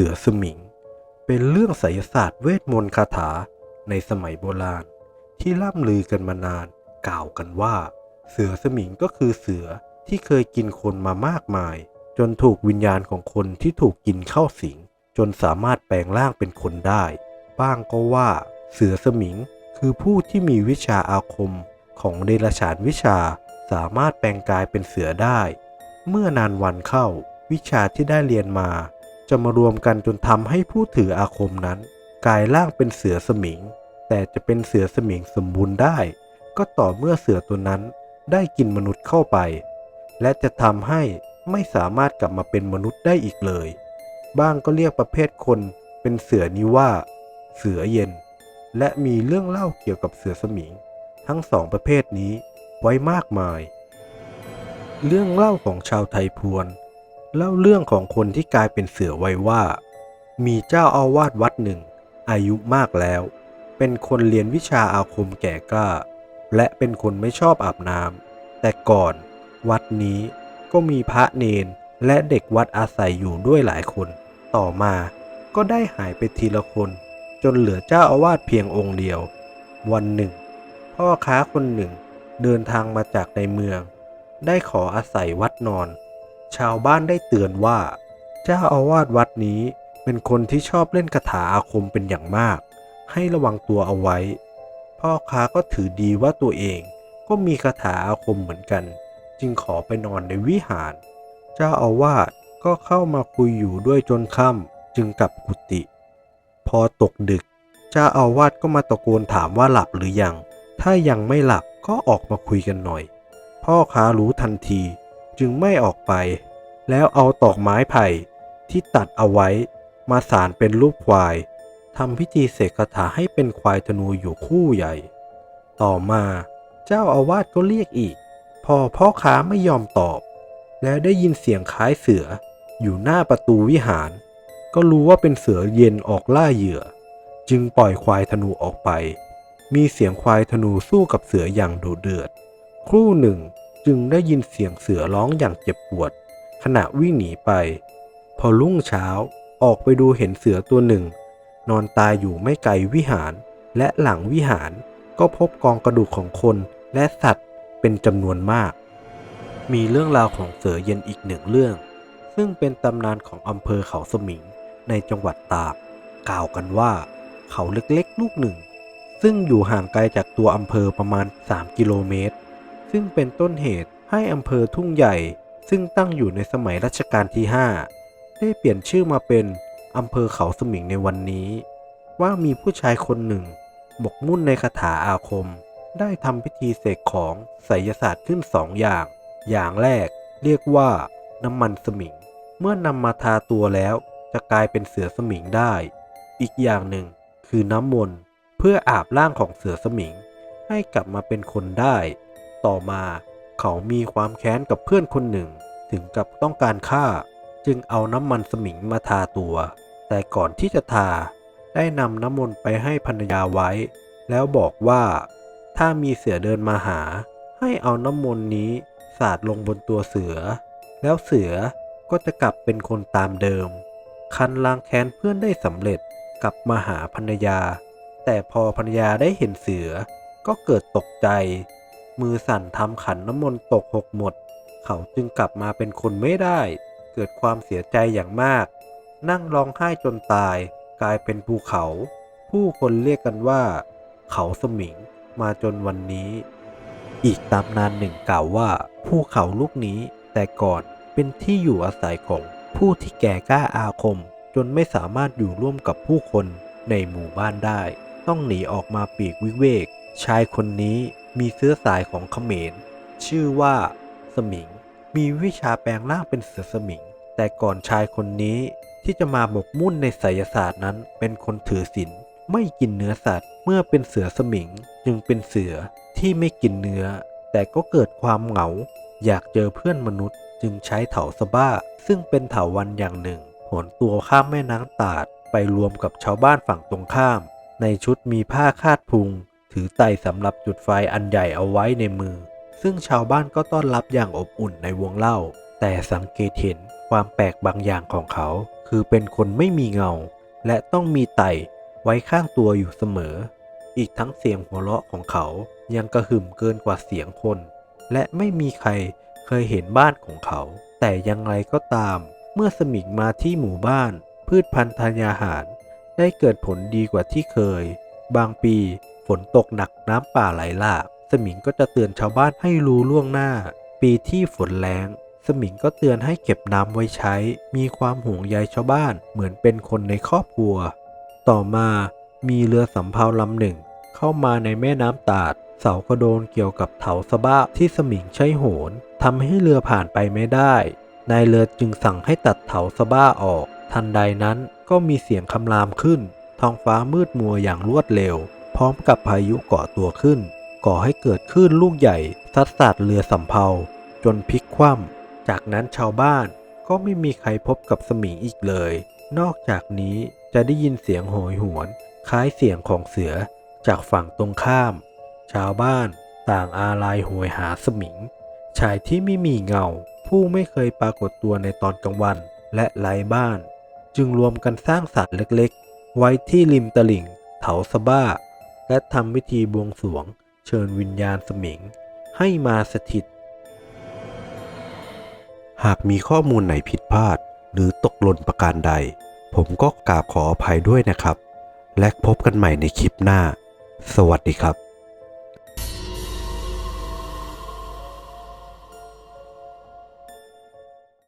สือสมิง เป็นเรื่องไสยศาสตร์เวทมนต์คาถาในสมัยโบราณ ที่ล่ำลือกันมานานกล่าวกันว่า เสือสมิงก็คือเสือที่เคยกินคนมามากมาย จนถูกวิญญาณของคนที่ถูกกินเข้าสิง จนสามารถแปลงร่างเป็นคนได้ บ้างก็ว่า เสือสมิงคือผู้ที่มีวิชาอาคมของเดรัจฉานวิชาสามารถแปลงกายเป็นเสือได้ เมื่อนานวันเข้าวิชาที่ได้เรียนมา จะมารวมกันจนทำให้ผู้ถืออาคมนั้น กลายร่างเป็นเสือสมิง แต่จะเป็นเสือสมิงสมบูรณ์ได้ ก็ต่อเมื่อเสือตัวนั้นได้กินมนุษย์เข้าไป และจะทำให้ไม่สามารถกลับมาเป็นมนุษย์ได้อีกเลย บ้างก็เรียกประเภทคนเป็นเสือนี้ว่า เสือเย็น และมีเรื่องเล่าเกี่ยวกับเสือสมิง ทั้งสองประเภทนี้ไว้มากมาย เรื่องเล่าของชาวไทยพวน เล่าเรื่องของคนที่กลายเป็นเสือไว้ว่า มีเจ้าอาวาสวัดหนึ่ง อายุมากแล้ว เป็นคนเรียนวิชาอาคมแก่กล้า และเป็นคนไม่ชอบอาบน้ำแต่ก่อน วัดนี้ก็มีพระเนนและเด็กวัดอาศัยอยู่ด้วยหลายคน ต่อมาก็ได้หายไปทีละคน จนเหลือเจ้าอาวาสเพียงองค์เดียว วันหนึ่ง พ่อค้าคนหนึ่งเดินทางมาจากในเมือง ได้ขออาศัยวัดนอน ชาวบ้านได้เตือนว่า เจ้าอาวาสวัดนี้เป็นคนที่ชอบเล่นคาถาอาคมเป็นอย่างมาก ให้ระวังตัวเอาไว้ พ่อค้าก็ถือดีว่าตัวเองก็มีคาถาอาคมเหมือนกัน จึงขอไปนอนในวิหาร เจ้าอาวาสก็เข้ามาคุยอยู่ด้วยจนค่ำจึงกลับกุฏิพอตกดึก เจ้าอาวาสก็มาตะโกนถามว่าหลับหรือยัง ถ้ายังไม่หลับก็ออกมาคุยกันหน่อย พ่อค้ารู้ทันที จึงไม่ออกไป แล้วเอาตอกไม้ไผ่ที่ตัดเอาไว้มาสารเป็นรูปควายทำพิธีเสกคาถาให้เป็นควายธนูอยู่คู่ใหญ่ ต่อมาเจ้าอาวาสก็เรียกอีก พอพ่อค้าไม่ยอมตอบ แล้วได้ยินเสียงคล้ายเสือ อยู่หน้าประตูวิหาร ก็รู้ว่าเป็นเสือเย็นออกล่าเหยื่อ จึงปล่อยควายธนูออกไป มีเสียงควายธนูสู้กับเสืออย่างดุเดือด ครู่หนึ่ง จึงได้ยินเสียงเสือร้องอย่างเจ็บปวด ขณะวิ่งหนีไป พอรุ่งเช้าออกไปดูเห็นเสือตัวหนึ่ง นอนตายอยู่ไม่ไกลวิหาร และหลังวิหารก็พบกองกระดูกของคนและสัตว์เป็นจำนวนมาก มีเรื่องราวของเสือเย็นอีกหนึ่งเรื่อง ซึ่งเป็นตำนานของอำเภอเขาสมิงในจังหวัดตาก กล่าวกันว่า เขาเล็กๆ ลูกหนึ่ง ซึ่งอยู่ห่างไกลจากตัวอำเภอประมาณ 3 กิโลเมตร ซึ่งเป็นต้นเหตุให้อำเภอทุ่งใหญ่ ซึ่งตั้งอยู่ในสมัยรัชกาลที่ 5 ได้เปลี่ยนชื่อมาเป็นอำเภอเขาสมิงในวันนี้ ว่ามีผู้ชายคนหนึ่งหมกมุ่นในคาถาอาคม ได้ทำพิธีเสกของไสยศาสตร์ขึ้นสองอย่าง อย่างแรกเรียกว่าน้ำมันสมิง เมื่อนำมาทาตัวแล้วจะกลายเป็นเสือสมิงได้ อีกอย่างหนึ่งคือน้ำมนต์เพื่ออาบร่างของเสือสมิง ให้กลับมาเป็นคนได้ ต่อมา เขามีความแค้นกับเพื่อนคนหนึ่ง ถึงกับต้องการฆ่า จึงเอาน้ำมันสมิงมาทาตัว แต่ก่อนที่จะทา ได้นำน้ำมนต์ไปให้ภรรยาไว้ แล้วบอกว่า ถ้ามีเสือเดินมาหา ให้เอาน้ำมนต์นี้สาดลงบนตัวเสือ แล้วเสือก็จะกลับเป็นคนตามเดิม คันล้างแค้นเพื่อนได้สำเร็จกลับมาหาภรรยา แต่พอภรรยาได้เห็นเสือก็เกิดตกใจ มือสั่นทำขันน้ำมนต์ตกหกหมด เขาจึงกลับมาเป็นคนไม่ได้ เกิดความเสียใจอย่างมาก นั่งร้องไห้จนตาย กลายเป็นภูเขา ผู้คนเรียกกันว่า เขาสมิงมาจนวันนี้ อีกตำนานหนึ่งกล่าวว่าภูเขาลูกนี้แต่ก่อนเป็นที่อยู่อาศัยของผู้ที่แก่กล้าอาคม จนไม่สามารถอยู่ร่วมกับผู้คนในหมู่บ้านได้ ต้องหนีออกมาปีกวิเวก ชายคนนี้ มีเสื้อสายของเขมร ชื่อว่า สมิง มีวิชาแปลงร่างเป็นเสือสมิง แต่ก่อนชายคนนี้ที่จะมาหมกมุ่นในไสยศาสตร์นั้นเป็นคนถือศีลไม่กินเนื้อสัตว์ เมื่อเป็นเสือสมิงจึงเป็นเสือที่ไม่กินเนื้อ แต่ก็เกิดความเหงา อยากเจอเพื่อนมนุษย์จึงใช้เถาสบ้า ซึ่งเป็นเถาวันอย่างหนึ่งหนตัวข้ามแม่น้ำตาดไปรวมกับชาวบ้านฝั่งตรงข้าม ในชุดมีผ้าคาดพุง ถือไต่สำหรับจุดไฟอันใหญ่เอาไว้ในมือ ซึ่งชาวบ้านก็ต้อนรับอย่างอบอุ่นในวงเล่า แต่สังเกตเห็นความแปลกบางอย่างของเขา คือเป็นคนไม่มีเงา และต้องมีไต่ไว้ข้างตัวอยู่เสมอ อีกทั้งเสียงหัวเราะของเขายังกระหึ่มเกินกว่าเสียงคน และไม่มีใครเคยเห็นบ้านของเขา แต่อยังไงก็ตาม เมื่อสมิงมาที่หมู่บ้าน พืชพันธุ์ธัญญาหาร ได้เกิดผลดีกว่าที่เคย บางปี ฝนตกหนักน้ำป่าไหลหลาก สมิงก็จะเตือนชาวบ้านให้รู้ล่วงหน้า ปีที่ฝนแล้งสมิงก็เตือนให้เก็บน้ำไว้ใช้ มีความห่วงใยชาวบ้านเหมือนเป็นคนในครอบครัว ต่อมามีเรือสำเภาลำหนึ่ง เข้ามาในแม่น้ำตาด เสากระโดนเกี่ยวกับเถาสะบ้าที่สมิงใช้โหนทำให้เรือผ่านไปไม่ได้ นายเรือจึงสั่งให้ตัดเถาสะบ้าออก ทันใดนั้นก็มีเสียงคำรามขึ้น ท้องฟ้ามืดมัวอย่างรวดเร็ว พร้อมกับพายุก่อตัวขึ้น ก่อให้เกิดคลื่นลูกใหญ่ซัดสาดเรือสำเภาจนพลิกคว่ำจากนั้นชาวบ้านก็ไม่มีใครพบกับสมิงอีกเลย นอกจากนี้จะได้ยินเสียงโหยหวน คล้ายเสียงของเสือจากฝั่งตรงข้าม ชาวบ้านต่างอาลัยโหยหาสมิง ชายที่ไม่มีเงา ผู้ไม่เคยปรากฏตัวในตอนกลางวันและไร้บ้าน จึงรวมกันสร้างศาลเล็กๆ ไว้ที่ริมตลิ่ง เถาสบ้า และทำพิธีบวงสรวง เชิญวิญญาณสมิง ให้มาสถิต หากมีข้อมูลไหนผิดพลาด หรือตกหล่นประการใด ผมก็กราบขออภัยด้วยนะครับ และพบกันใหม่ในคลิปหน้า สวัสดีครับ